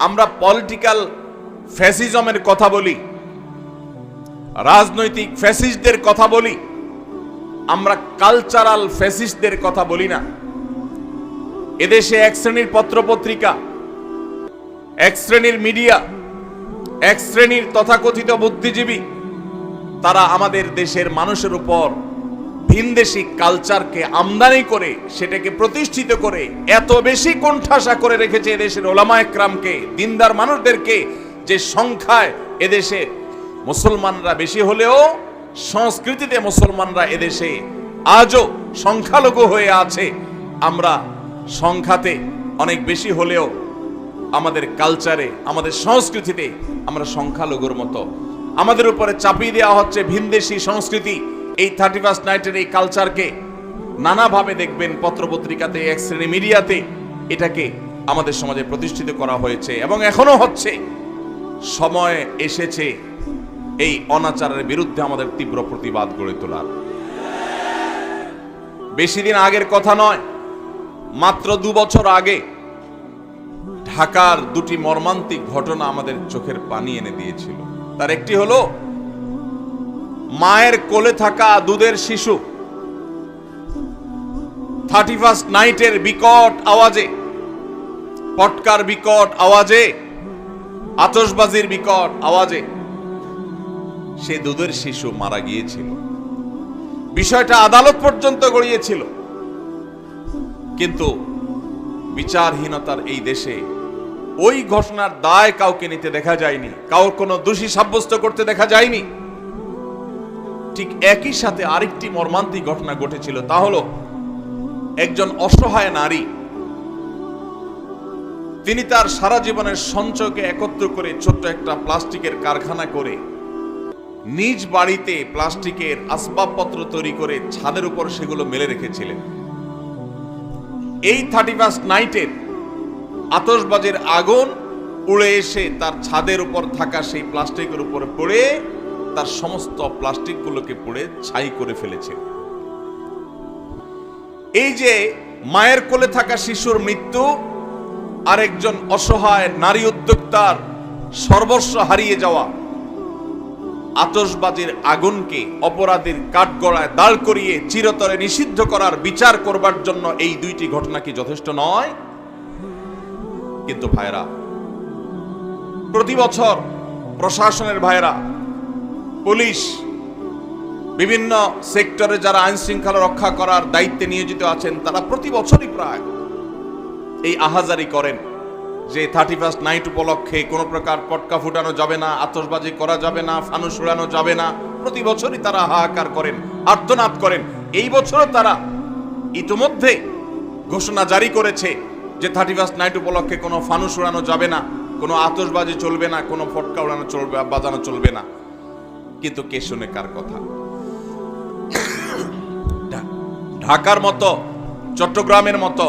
আমরা পলিটিক্যাল ফ্যাসিজমের কথা বলি, রাজনৈতিক ফ্যাসিস্টদের কথা বলি, আমরা কালচারাল ফ্যাসিস্টদের কথা বলি না। এদেশে এক শ্রেণির পত্রপত্রিকা, এক শ্রেণির মিডিয়া এক শ্রেণির তথাকথিত বুদ্ধিজীবী, তারা আমাদের দেশের মানুষের উপর ভিনদেশি কালচারকে আমদানি করে সেটাকে প্রতিষ্ঠিত করে এত বেশি কোণঠাসা করে রেখেছে এদেশের ওলামা একরামকে, দিনদার মানুষদেরকে, যে সংখ্যায় এদেশে মুসলমানরা বেশি হলেও সংস্কৃতিতে মুসলমানরা এদেশে আজও সংখ্যালঘু হয়ে আছে। আমরা সংখ্যাতে অনেক বেশি হলেও আমাদের কালচারে, আমাদের সংস্কৃতিতে আমরা সংখ্যালঘুর মতো। আমাদের উপরে চাপিয়ে দেওয়া হচ্ছে ভিনদেশি সংস্কৃতি। এই থার্টি ফার্স্ট নাইটের এই কালচারকে নানাভাবে দেখবেন পত্রপত্রিকাতে, এক শ্রেণি মিডিয়াতে। এটাকে আমাদের সমাজে প্রতিষ্ঠিত করা হয়েছে এবং এখনও হচ্ছে। সময় এসেছে এই অনাচারের বিরুদ্ধে আমাদের তীব্র প্রতিবাদ গড়ে তোলার। বেশি দিন আগের কথা নয়, মাত্র দু বছর আগে ঢাকার দুটি মর্মান্তিক ঘটনা আমাদের চোখের পানি এনে দিয়েছিল। তার একটি হলো মায়ের কোলে থাকা দুধের শিশু। থার্টি ফার্স্ট নাইটের বিকট আওয়াজে, পটকার বিকট আওয়াজে, আতশবাজির বিকট আওয়াজে সে দুধের শিশু মারা গিয়েছিল। বিষয়টা আদালত পর্যন্ত গড়িয়েছিল। কিন্তু বিচারহীনতার এই দেশে ওই ঘটনার দায় কাউকে নিতে দেখা যায়নি। কাউর কোনো দোষী সাব্যস্ত করতে দেখা যায়নি। ঠিক একই সাথে আরেকটি মর্মান্তিক ঘটনা ঘটেছিল, তা হলো একজন অসহায় নারী। তিনি তার সারা জীবনের সঞ্চয়কে একত্র করে ছোট্ট একটা প্লাস্টিকের কারখানা করে নিজ বাড়িতে প্লাস্টিকের আসবাবপত্র তৈরি করে ছাদের উপর সেগুলো মেলে রেখেছিলেন। এই থার্টি ফার্স্ট নাইটের আতসবাজের আগুন উড়ে এসে তার ছাদের উপর থাকা সেই প্লাস্টিকের উপর পড়ে তার সমস্ত প্লাস্টিকগুলোকে পুড়ে ছাই করে ফেলেছে। এই যে মায়ের কোলে থাকা শিশুর মৃত্যু, আরেকজন অসহায় নারী উদ্যোক্তার সর্বস্ব হারিয়ে যাওয়া আতসবাজির আগুনকে অপরাধীর কাঠগড়ায় দাঁড় করিয়ে চিরতরে নিষিদ্ধ করার বিচার করবার জন্য এই দুইটি ঘটনা কি যথেষ্ট নয়? কিন্তু ভাইরা প্রতি বছর প্রশাসনের ভাইরা পুলিশ বিভিন্ন সেক্টরে যারা আইন শৃঙ্খলা রক্ষা করার দায়িত্বে নিয়োজিত আছেন, তারা প্রতি বছরই প্রায় এই আহাজারি করেন যে থার্টি ফার্স্ট নাইট উপলক্ষে কোনো প্রকার পটকা ফুটানো যাবে না আতসবাজি করা যাবে না, ফানুস উড়ানো যাবে না। প্রতি বছরই তারা হাহাকার করেন, আর্তনাদ করেন। এই বছরও তারা ইতিমধ্যে ঘোষণা জারি করেছে যে থার্টি ফার্স্ট নাইট উপলক্ষে কোনো ফানুস উড়ানো যাবে না, কোনো আতসবাজি চলবে না, কোনো ফটকা উড়ানো চলবে, বাজানো চলবে না। কিন্তু কে শুনে কার কথা? ঢাকার মতো, চট্টগ্রামের মতো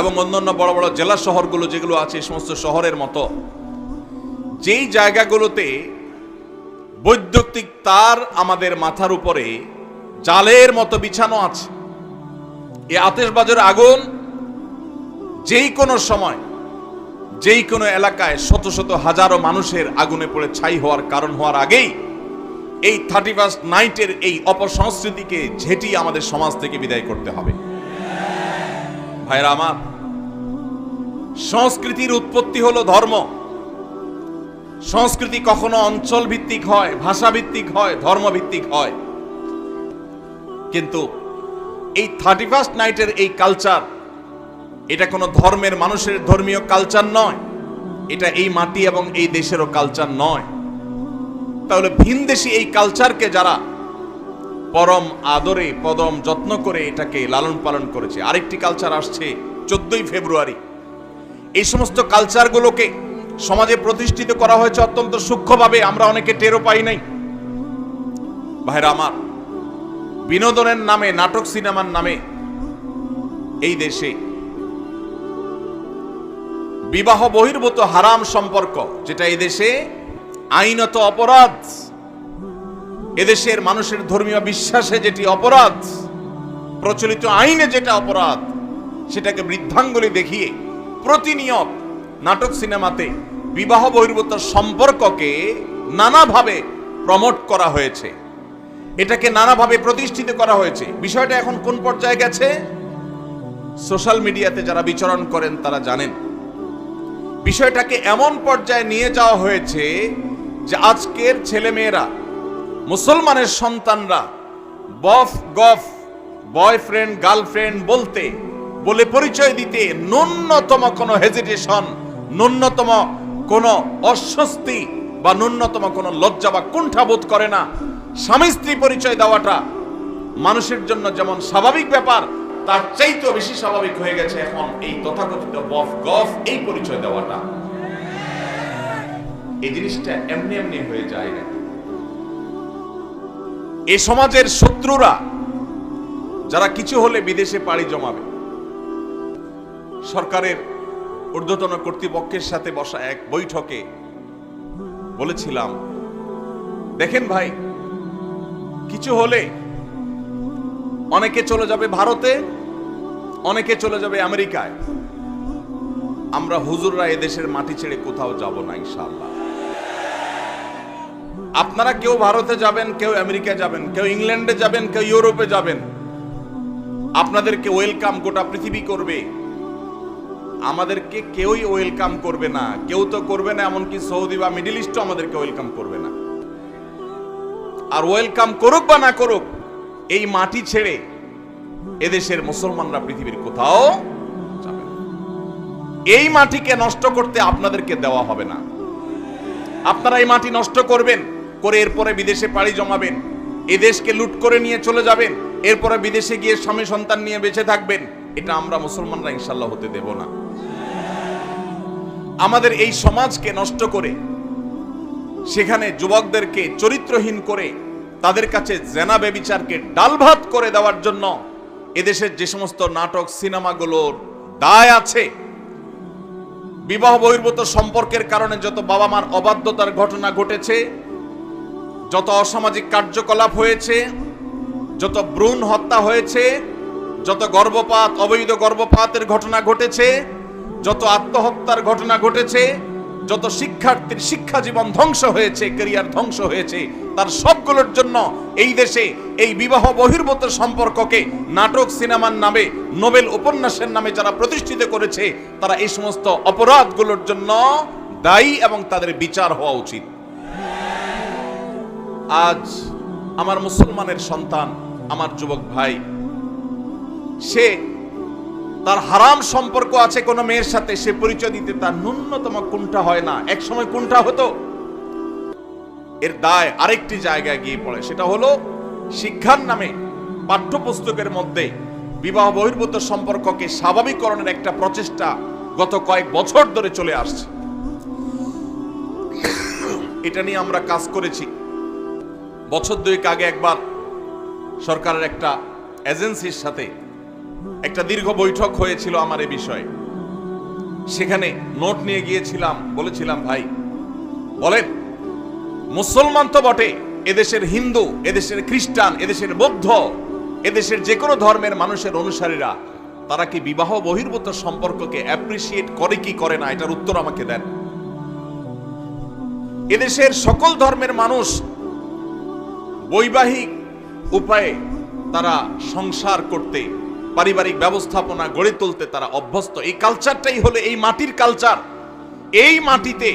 এবং অন্যান্য বড় বড় জেলা শহরগুলো যেগুলো আছে সমস্ত শহরের মতো, যেই জায়গাগুলোতে বৈদ্যুতিক তার আমাদের মাথার উপরে জালের মতো বিছানো আছে, এ আতেশবাজের আগুন যেই কোনো সময়, যেই কোনো এলাকায় শত শত হাজারো মানুষের আগুনে পড়ে ছাই হওয়ার কারণ হওয়ার আগেই এই থার্টি ফার্স্ট নাইটের এই অপসংস্কৃতিকে ঝেঁটিয়ে আমাদের সমাজ থেকে বিদায় করতে হবে। ভাইরা আমার, সংস্কৃতির উৎপত্তি হলো ধর্ম। সংস্কৃতি কখনো অঞ্চল ভিত্তিক হয় ভাষা ভিত্তিক হয় ধর্ম ভিত্তিক হয়। কিন্তু এই থার্টি ফার্স্ট নাইটের এই কালচার এটা কোনো ধর্মের মানুষের ধর্মীয় কালচার নয়। এটা এই মাটি এবং এই দেশেরও কালচার নয়। তাহলে ভিনদেশি এই কালচারকে যারা পরম আদরে, পদম যত্ন করে এটাকে লালন পালন করেছে। আরেকটি কালচার আসছে চোদ্দই ফেব্রুয়ারি। এই সমস্ত কালচারগুলোকে সমাজে প্রতিষ্ঠিত করা হয়েছে অত্যন্ত সূক্ষ্মভাবে। আমরা অনেকে টেরও পাই নাই। ভাইরা আমার, বিনোদনের নামে, নাটক সিনেমার নামে এই দেশে বিবাহ বহির্ভূত হারাম সম্পর্ক, যেটা এই দেশে আইনত অপরাধ। এদেশের মানুষের ধর্মীয় বিশ্বাসে যেটি অপরাধ, প্রচলিত আইনে যেটা অপরাধ, সেটাকে বৃদ্ধাঙ্গুলি দেখিয়ে প্রতিনিয়ত নাটক সিনেমাতে বিবাহ বহির্ভূত সম্পর্ককে নানাভাবে প্রমোট করা হয়েছে। এটাকে নানাভাবে প্রতিষ্ঠিত করা হয়েছে। বিষয়টা এখন কোন পর্যায়ে গেছে? সোশ্যাল মিডিয়াতে যারা বিচরণ করেন তারা জানেন। বিষয়টাকে এমন পর্যায়ে নিয়ে যাওয়া হয়েছে যে আজকের ছেলেমেয়েরা, মুসলমানের সন্তানরা, বফ গফ, বয়ফ্রেন্ড, গার্লফ্রেন্ড বলতে, বলে পরিচয় দিতে ন্যূনতম কোনো হেজিটেশন ন্যূনতম কোনো অস্বস্তি বা ন্যূনতম কোনো লজ্জা বা কুণ্ঠাবোধ করে না। স্বামী স্ত্রী পরিচয় দেওয়াটা মানুষের জন্য যেমন স্বাভাবিক ব্যাপার, তার চাইতেও বেশি স্বাভাবিক হয়ে গেছে এখন এই তথাকথিত বফ গফ এই পরিচয় দেওয়াটা। এই জিনিসটা এমনি এমনি হয়ে যায় না। এ সমাজের শত্রুরা, যারা কিছু হলে বিদেশে পাড়ি জমাবে, সরকারের ঊর্ধ্বতন কর্তৃপক্ষের সাথে বসা এক বৈঠকে বলেছিলাম, দেখেন ভাই, কিছু হলে অনেকে চলে যাবে ভারতে, অনেকে চলে যাবে আমেরিকায়। আমরা হুজুররা এদেশের মাটি ছেড়ে কোথাও যাব না ইনশাআল্লাহ। আপনারা কেউ ভারতে যাবেন, কেউ আমেরিকা যাবেন, কেউ ইংল্যান্ডে যাবেন, কেউ ইউরোপে যাবেন, আপনাদেরকে ওয়েলকাম গোটা পৃথিবী করবে। আমাদেরকে কেউই ওয়েলকাম করবে না। কেউ তো করবে না, এমনকি সৌদি বা মিডিল ইস্টও আমাদেরকে ওয়েলকাম করবে না। আর ওয়েলকাম করুক বা না করুক, এই মাটি ছেড়ে এদেশের মুসলমানরা পৃথিবীর কোথাও এই মাটিকে নষ্ট করতে আপনাদেরকে দেওয়া হবে না। আপনারা এই মাটি নষ্ট করবেন। করে এরপরে বিদেশে পাড়ি জমাবেন। এদেশকে লুট করে নিয়ে চলে যাবেন। এরপরে বিদেশে গিয়ে স্বামী সন্তান নিয়ে বেঁচে থাকবেন। এটা আমরা মুসলমানরা ইনশাল্লাহ হতে দেব না। আমাদের এই সমাজকে নষ্ট করে, সেখানে যুবকদেরকে চরিত্রহীন করে, তাদের কাছে জেনা বেবিচারকে ডালভাত করে দেওয়ার জন্য এদেশের যে সমস্ত নাটক, সিনেমাগুলোর দায় আছে। বিবাহ বহির্ভূত সম্পর্কের কারণে যত বাবা মার অবাধ্যতার ঘটনা ঘটেছে যত অসামাজিক কার্যকলাপ হয়েছে, যত ভ্রূণ হত্যা হয়েছে, যত গর্ভপাত, অবৈধ গর্ভপাতের ঘটনা ঘটেছে, যত আত্মহত্যার ঘটনা ঘটেছে, যত শিক্ষার্থীর শিক্ষা জীবন ধ্বংস হয়েছে ক্যারিয়ার ধ্বংস হয়েছে, তার সবগুলোর জন্য এই দেশে এই বিবাহ বহির্ভূত সম্পর্ককে নাটক সিনেমার নামে, নোবেল উপন্যাসের নামে যারা প্রতিষ্ঠিত করেছে, তারা এই সমস্ত অপরাধগুলোর জন্য দায়ী এবং তাদের বিচার হওয়া উচিত। আজ আমার মুসলমানের সন্তান, আমার যুবক ভাই। সে তার হারাম সম্পর্ক আছে কোনো মেয়ের সাথে, সে পরিচয় দিতে তার ন্যূনতম কোনটা হয় না। এক সময় কোনটা হতো? এর দায় আরেকটি জায়গায় গিয়ে পড়ে। সেটা হলো শিক্ষার নামে পাঠ্যপুস্তকের মধ্যে বিবাহ বহির্ভূত সম্পর্ককে স্বাভাবিকরণের একটা প্রচেষ্টা গত কয়েক বছর ধরে চলে আসছে। এটা নিয়ে আমরা কাজ করেছি। বছর দুয়েক আগে একবার সরকারের একটা এজেন্সির সাথে একটা দীর্ঘ বৈঠক হয়েছিল আমার এ বিষয়ে। সেখানে নোট নিয়ে গিয়েছিলাম, বলেছিলাম, ভাই, বলেন, মুসলমান তো বটে, এদেশের হিন্দু, এদেশের খ্রিস্টান, এদেশের বৌদ্ধ, এদেশের যে কোনো ধর্মের মানুষের অনুসারীরা, তারা কি বিবাহ বহির্ভূত সম্পর্ককে অ্যাপ্রিসিয়েট করে কি করে না? এটার উত্তর আমাকে দেন। এদেশের সকল ধর্মের মানুষ বৈবাহিক উপায়ে তারা সংসার করতে, পারিবারিক ব্যবস্থাপনা গড়ে তুলতে তারা অভ্যস্ত। এই কালচারটাই হলো এই মাটির কালচার এই মাটিতে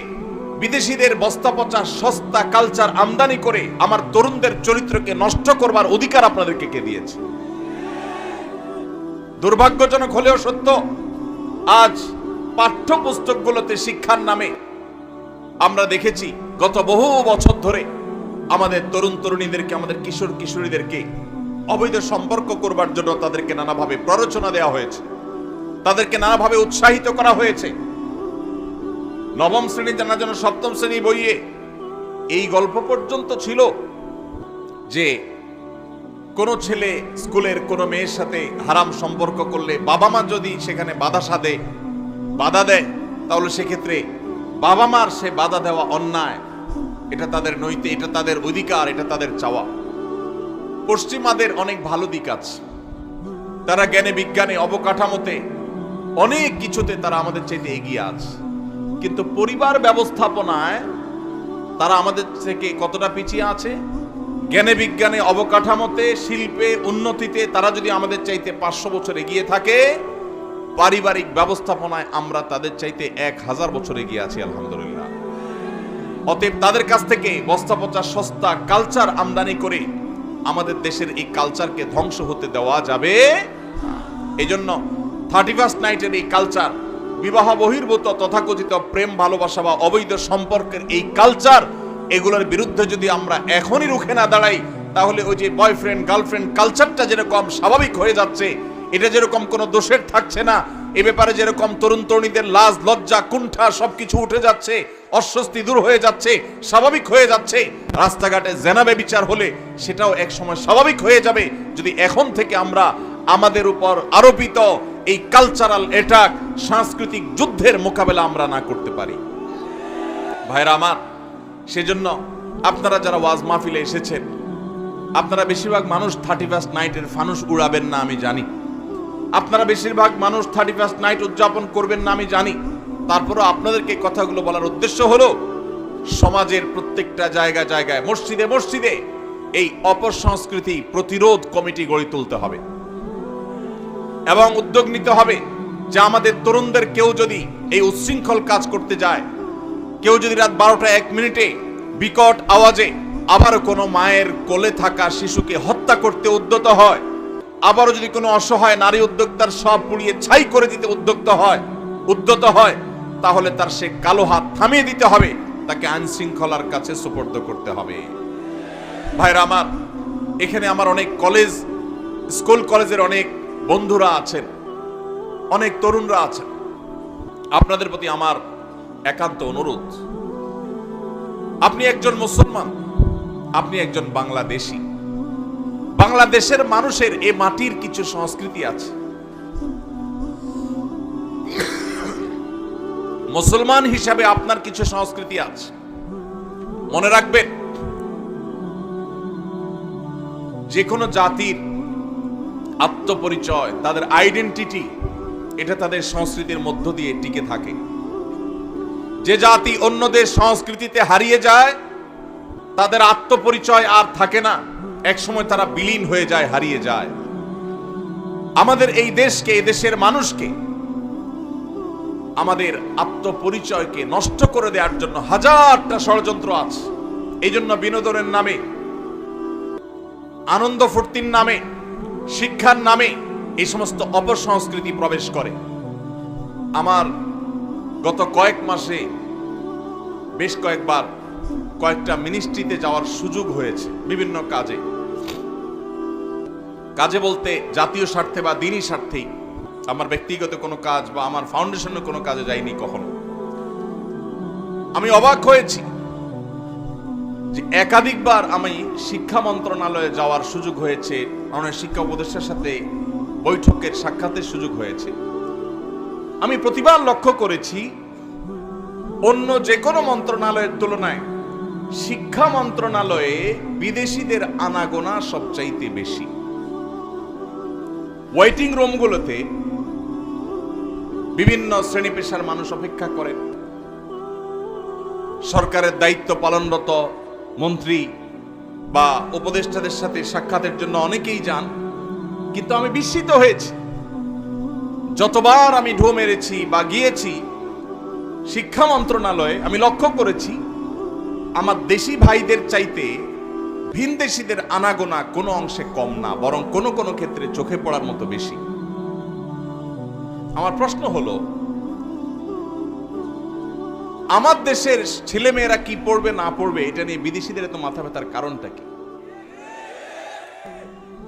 বিদেশিদের বস্তা পচা সস্তা কালচার আমদানি করে আমার তরুণদের চরিত্রকে নষ্ট করবার অধিকার আপনাদেরকে কে দিয়েছে? দুর্ভাগ্যজনক হলেও সত্য, আজ পাঠ্যপুস্তকগুলোতে শিক্ষার নামে আমরা দেখেছি, গত বহু বছর ধরে আমাদের তরুণ তরুণীদেরকে, আমাদের কিশোর কিশোরীদেরকে অবৈধ সম্পর্ক করবার জন্য তাদেরকে নানাভাবে প্ররোচনা দেওয়া হয়েছে। তাদেরকে নানাভাবে উৎসাহিত করা হয়েছে। নবম শ্রেণি জানার জন্য সপ্তম শ্রেণি বইয়ে এই গল্প পর্যন্ত ছিল যে কোনো ছেলে স্কুলের কোনো মেয়ের সাথে হারাম সম্পর্ক করলে বাবা মা যদি সেখানে বাধা সাধে, বাধা দেয়, তাহলে সেক্ষেত্রে বাবা মার সে বাধা দেওয়া অন্যায়। এটা তাদের নৈতে এটা তাদের অধিকার, এটা তাদের চাওয়া। পশ্চিমাদের অনেক ভালো দিক আছে। তারা জ্ঞানে, বিজ্ঞানে, অবকাঠামোতে অনেক কিছুতে তারা আমাদের চাইতে এগিয়ে আছে। কিন্তু পরিবার ব্যবস্থাপনায় তারা আমাদের থেকে কতটা পিছিয়ে আছে? জ্ঞানে, বিজ্ঞানে, অবকাঠামোতে, শিল্পে, উন্নতিতে তারা যদি আমাদের চাইতে পাঁচশো বছর এগিয়ে থাকে, পারিবারিক ব্যবস্থাপনায় আমরা তাদের চাইতে এক হাজার বছর এগিয়ে আছি, আলহামদুলিল্লাহ। অতএব তাদের কাছ থেকে বস্তা পচা, সস্তা কালচার আমদানি করে আমাদের দেশের এই কালচারকে ধ্বংস হতে দেওয়া যাবে এই জন্য থার্টি ফার্স্ট নাইটের এই কালচার বিবাহ, বহির্ভূত, তথাকথিত প্রেম, ভালোবাসা বা অবৈধ সম্পর্কের এই কালচার এগুলোর বিরুদ্ধে যদি আমরা এখনই রুখে না দাঁড়াই, তাহলে ওই যে বয়ফ্রেন্ড গার্লফ্রেন্ড কালচারটা যেরকম স্বাভাবিক হয়ে যাচ্ছে, এটা যেরকম কোনো দোষের থাকছে না, এ ব্যাপারে যেরকম তরুণ তরুণীদের লাজ, লজ্জা, কুণ্ঠা সবকিছু উঠে যাচ্ছে অস্বস্তি দূর হয়ে যাচ্ছে, স্বাভাবিক হয়ে যাচ্ছে। রাস্তাঘাটে জেনাবে বিচার হলে সেটাও এক সময় স্বাভাবিক হয়ে যাবে। যদি এখন থেকে আমরা আমাদের উপর আরোপিত এই কালচারাল অ্যাটাক সাংস্কৃতিক যুদ্ধের মোকাবেলা আমরা না করতে পারি। ভাইরা আমার, সেজন্য আপনারা যারা ওয়াজ মাহফিলে এসেছেন, আপনারা বেশিরভাগ মানুষ থার্টি ফার্স্ট নাইটের ফানুস উড়াবেন না, আমি জানি। আপনারা বেশিরভাগ মানুষ থার্টি ফার্স্ট নাইট উদযাপন করবেন না, আমি জানি। তারপরও আপনাদেরকে কথাগুলো বলার উদ্দেশ্য হলো, সমাজের প্রত্যেকটা জায়গা জায়গায়, মসজিদে মসজিদে এই অপসংস্কৃতি প্রতিরোধ কমিটি গড়ে তুলতে হবে। এবং উদ্যোগ নিতে হবে যে আমাদের তরুণদের কেউ যদি এই উচ্ছৃঙ্খল কাজ করতে যায়, কেউ যদি রাত বারোটা এক মিনিটে বিকট আওয়াজে আবারও কোনো মায়ের কোলে থাকা শিশুকে হত্যা করতে উদ্যত হয়, আবারও যদি কোনো অসহায় নারী উদ্যোক্তার সব পুড়িয়ে ছাই করে দিতে উদ্যক্ত হয়, উদ্যত হয় তাহলে তার সে কালো হাত থামিয়ে দিতে হবে। তাকে আইন শৃঙ্খলার কাছে সুপর্দ করতে হবে। ভাইরা আমার, এখানে আমার অনেক কলেজ, স্কুল কলেজের অনেক বন্ধুরা আছেন, অনেক তরুণরা আছেন। আপনাদের প্রতি আমার একান্ত অনুরোধ। আপনি একজন মুসলমান, আপনি একজন বাংলাদেশি। বাংলাদেশের মানুষের এ মাটির কিছু সংস্কৃতি আছে। মুসলমান হিসাবে আপনার কিছু সংস্কৃতি আছে। মনে রাখবেন যে কোনো জাতির আত্মপরিচয়, তাদের আইডেন্টিটি এটা তাদের সংস্কৃতির মধ্য দিয়ে টিকে থাকে। যে জাতি অন্যদের সংস্কৃতিতে হারিয়ে যায়, তাদের আত্মপরিচয় আর থাকে না। একসময় তারা বিলীন হয়ে যায়, হারিয়ে যায়। আমাদের এই দেশকে, এই দেশের মানুষকে আমাদের আত্মপরিচয়কে নষ্ট করে দেওয়ার জন্য হাজারটা ষড়যন্ত্র আছে। এই জন্য বিনোদনের নামে, আনন্দ ফুর্তির নামে, শিক্ষার নামে এই সমস্ত অপসংস্কৃতি প্রবেশ করে। আমার গত কয়েক মাসে বেশ কয়েকবার কয়েকটা মিনিস্ট্রিতে যাওয়ার সুযোগ হয়েছে বিভিন্ন কাজে। কাজে বলতে জাতীয় স্বার্থে বা দিনই স্বার্থেই আমার ব্যক্তিগত কোনো কাজ বা আমার ফাউন্ডেশনের কোনো কাজে যাইনি কখনো। আমি অবাক হয়েছি যে একাধিকবার আমি শিক্ষা মন্ত্রণালয়ে যাওয়ার সুযোগ হয়েছে অনেক শিক্ষা উপদেষ্টার সাথে বৈঠকের সাক্ষাতের সুযোগ হয়েছে। আমি প্রতিবার লক্ষ্য করেছি, অন্য যে কোনো মন্ত্রণালয়ের তুলনায় শিক্ষা মন্ত্রণালয়ে বিদেশিদের আনাগোনা সবচাইতে বেশি। ওয়েটিং রুমগুলোতে বিভিন্ন শ্রেণি পেশার মানুষ অপেক্ষা করেন। সরকারের দায়িত্ব পালনরত মন্ত্রী বা উপদেষ্টাদের সাথে সাক্ষাতের জন্য অনেকেই যান, কিন্তু আমি বিস্মিত হয়েছি। যতবার আমি ঢো মেরেছি বা গিয়েছি, শিক্ষা মন্ত্রণালয়ে আমি লক্ষ্য করেছি, আমার দেশি ভাইদের চাইতে ভিনদেশিদের আনাগোনা কোনো অংশে কম না, বরং কোনো কোনো ক্ষেত্রে চোখে পড়ার মতো বেশি। আমার প্রশ্ন হলো, আমার দেশের ছেলেমেয়েরা কি পড়বে, না পড়বে, এটা নিয়ে বিদেশিদের এত মাথা ব্যথার কারণটা কি?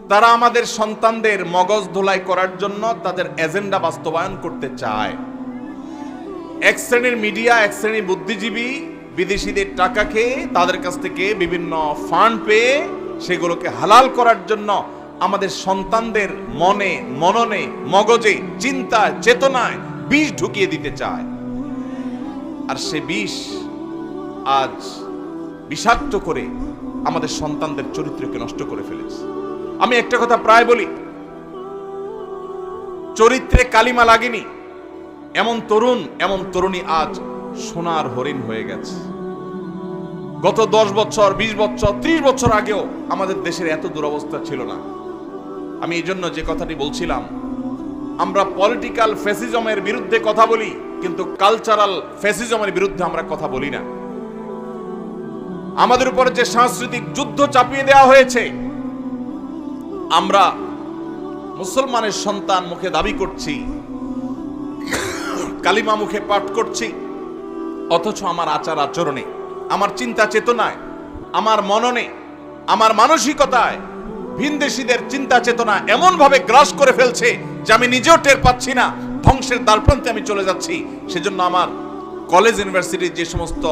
তারা আমাদের সন্তানদের মগজ ধোলাই করার জন্য তাদের এজেন্ডা বাস্তবায়ন করতে চায়। এক শ্রেণির মিডিয়া, এক শ্রেণির বুদ্ধিজীবী বিদেশিদের টাকা খেয়ে তাদের কাছ থেকে বিভিন্ন ফান্ড পেয়ে সেগুলোকে হালাল করার জন্য আমাদের সন্তানদের মনে, মননে, মগজে, চিন্তায়, চেতনায় বিষ ঢুকিয়ে দিতে চায়। আর সে বিষ আজ বিষাক্ত করে আমাদের সন্তানদের চরিত্রকে নষ্ট করে ফেলেছে। আমি একটা কথা প্রায় বলি, চরিত্রে কালিমা লাগেনি, এমন তরুণ, এমন তরুণী আজ সোনার হরিণ হয়ে গেছে। গত দশ বছর, বিশ বছর, ত্রিশ বছর আগেও আমাদের দেশের এত দুরবস্থা ছিল না। আমি এই জন্য যে কথাটি বলছিলাম, আমরা পলিটিক্যাল ফ্যাসিজমের বিরুদ্ধে কথা বলি, কিন্তু কালচারাল ফ্যাসিজমের বিরুদ্ধে আমরা কথা বলি না। আমাদের উপর যে সাংস্কৃতিক যুদ্ধ চাপিয়ে দেওয়া হয়েছে, আমরা মুসলমানের সন্তান মুখে দাবি করছি, কালিমা মুখে পাঠ করছি, অথচ আমার আচার আচরণে, আমার চিন্তা চেতনায়, আমার মননে, আমার মানসিকতায় ভিনদেশীদের চিন্তা চেতনা এমন ভাবে গ্রাস করে ফেলছে যে আমি নিজেও টের পাচ্ছি না। ধ্বংসের দ্বারপ্রান্তে আমি চলে যাচ্ছি। সেজন্য আমার কলেজ, ইউনিভার্সিটির যে সমস্ত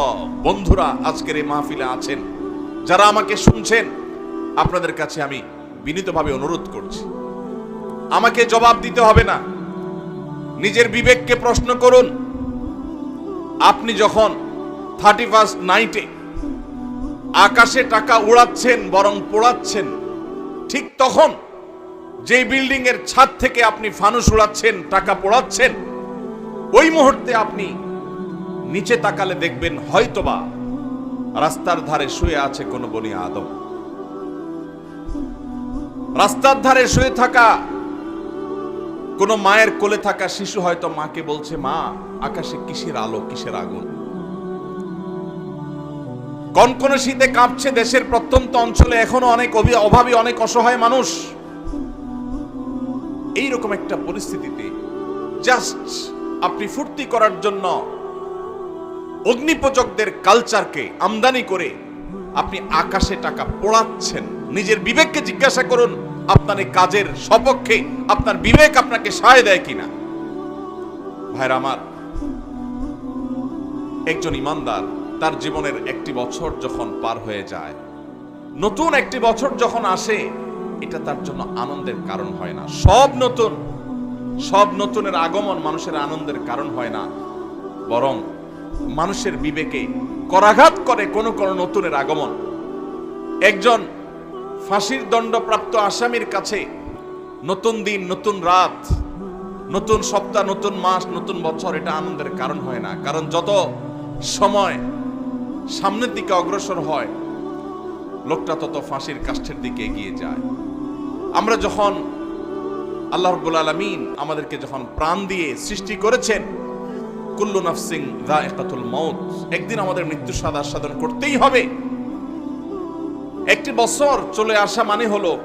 বন্ধুরা আজকের এই মাহফিলে আছেন, যারা আমাকে শুনছেন, আপনাদের কাছে আমি বিনীতভাবে অনুরোধ করছি। আমাকে জবাব দিতে হবে না। নিজের বিবেককে প্রশ্ন করুন। আপনি যখন থার্টি ফার্স্ট নাইটে আকাশে টাকা উড়াচ্ছেন, বরং পোড়াচ্ছেন ঠিক তখন যে বিল্ডিং এর ছাদ থেকে আপনি ফানুস উড়াচ্ছেন, টাকা পোড়াচ্ছেন, ওই মুহূর্তে আপনি নিচে তাকালে দেখবেন হয়তোবা রাস্তার ধারে শুয়ে আছে কোনো বনি আদম। রাস্তার ধারে শুয়ে থাকা কোন মায়ের কোলে থাকা শিশু হয়তো মাকে বলছে, মা, আকাশে কিসের আলো, কিসের আগুন? কোন শীতে কাঁপছে দেশের প্রত্যন্ত অঞ্চলে এখনও অনেক অভি- অভাবী, অনেক অসহায় মানুষ। এইরকম একটা পরিস্থিতিতে জাস্ট আপনি ফুর্তি করার জন্য অগ্নিপূজকদের কালচারকে আমদানি করে আপনি আকাশে টাকা পোড়াচ্ছেন। নিজের বিবেককে জিজ্ঞাসা করুন, আপনার এই কাজের সপক্ষে আপনার বিবেক আপনাকে সায় দেয় কিনা? ভাইরা আমার, একজন ইমানদার তার জীবনের একটি বছর যখন পার হয়ে যায়, নতুন একটি বছর যখন আসে, এটা তার জন্য আনন্দের কারণ হয় না। সব নতুন, সব নতুনের আগমন মানুষের আনন্দের কারণ হয় না। বরং মানুষের বিবেকে করাঘাত করে কোনো কোনো নতুনের আগমন। একজন ফাঁসির দণ্ডপ্রাপ্ত আসামির কাছে নতুন দিন, নতুন রাত, নতুন সপ্তাহ, নতুন মাস, নতুন বছর, এটা আনন্দের কারণ হয় না। কারণ যত সময় সামনের দিকে অগ্রসর হয়, লোকটা তত ফাঁসির কাষ্ঠের দিকে এগিয়ে যায়। আমরা যখন আল্লাহ রব্বুল আলমিন আমাদেরকে যখন প্রাণ দিয়ে সৃষ্টি করেছেন, কুল্লু নাফসিং যায়কাতুল মউত, একদিন আমাদের মৃত্যু সাদা সাধন করতেই হবে। একটি বছর চলে আসা মানে হলো,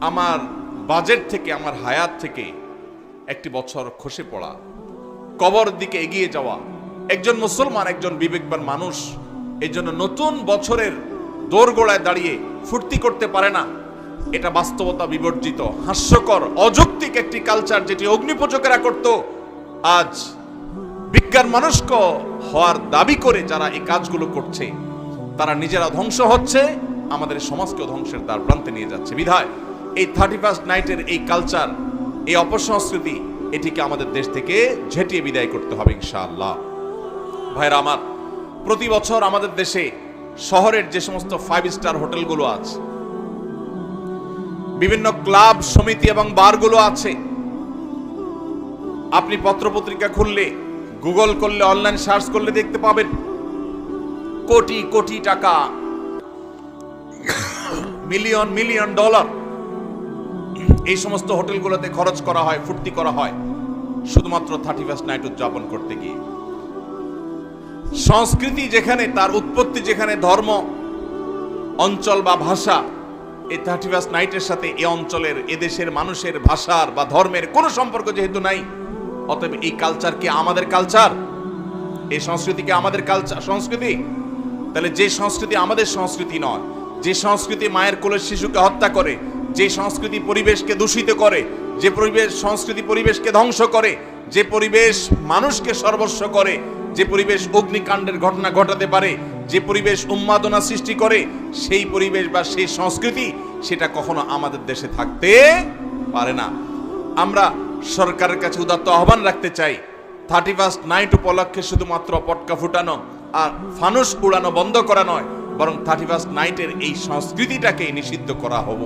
আমার বাজেট থেকে, আমার হায়াত থেকে একটি বছর খসে পড়া, কবর দিকে এগিয়ে যাওয়া। একজন মুসলমান, একজন বিবেকবান মানুষ এই জন্য নতুন বছরের দোরগোড়ায় দাঁড়িয়ে ফুর্তি করতে পারে না। এটা বাস্তবতা বিবর্জিত, হাস্যকর, অযৌক্তিক একটি কালচার যেটি অগ্নিপূজকেরা করত। আজ বিজ্ঞান মনস্ক হওয়ার দাবি করে যারা এই কাজগুলো করছে, তারা নিজেরা ধ্বংস হচ্ছে, আমাদের সমাজকেও ধ্বংসের দ্বার প্রান্তে নিয়ে যাচ্ছে। বিধায়, এই থার্টি ফার্স্ট নাইটের এই কালচার এই অপসংস্কৃতি, এটিকে আমাদের দেশ থেকে ঝেঁটিয়ে বিদায় করতে হবে ইনশাআল্লাহ। ভাইরা আমার, প্রতি বছর আমাদের দেশে শহরের যে সমস্ত ফাইভ স্টার হোটেলগুলো আছে, বিভিন্ন ক্লাব, সমিতি এবং বারগুলো আছে, আপনি পত্রপত্রিকা খুললে, গুগল করলে, অনলাইন সার্চ করলে দেখতে পাবেন, কোটি কোটি টাকা, মিলিয়ন মিলিয়ন ডলার এই সমস্ত হোটেলগুলোতে খরচ করা হয়, ফুর্তি করা হয়, শুধুমাত্র থার্টি ফার্স্ট নাইট উদযাপন করতে গিয়ে। সংস্কৃতি যেখানে, তার উৎপত্তি যেখানে, ধর্ম, অঞ্চল বা ভাষা, এই থার্টি ফার্স্ট নাইটের সাথে এ অঞ্চলের এদেশের মানুষের ভাষার বা ধর্মের কোনো সম্পর্ক যেহেতু নাই, অতএব এই কালচার কি আমাদের কালচার এই সংস্কৃতি কি আমাদের কালচার সংস্কৃতি? তাহলে যে সংস্কৃতি আমাদের সংস্কৃতি নয়, যে সংস্কৃতি মায়ের কোলের শিশুকে হত্যা করে, যে সংস্কৃতি পরিবেশকে দূষিত করে, যে পরিবেশ, সংস্কৃতি পরিবেশকে ধ্বংস করে, যে পরিবেশ মানুষকে সর্বস্ব করে যে পরিবেশ অগ্নিকাণ্ডের ঘটনা ঘটাতে পারে, যে পরিবেশ উন্মাদনা সৃষ্টি করে, সেই পরিবেশ বা সেই সংস্কৃতি সেটা কখনো আমাদের দেশে থাকতে পারে না। আমরা সরকারের কাছে উদাত্ত আহ্বান রাখতে চাই, থার্টি ফার্স্ট নাইট উপলক্ষে শুধুমাত্র পটকা ফুটানো আর ফানুস উড়ানো বন্ধ করা নয়, বরং থার্টি ফার্স্ট নাইটের এই সংস্কৃতিটাকে নিষিদ্ধ করা হোক।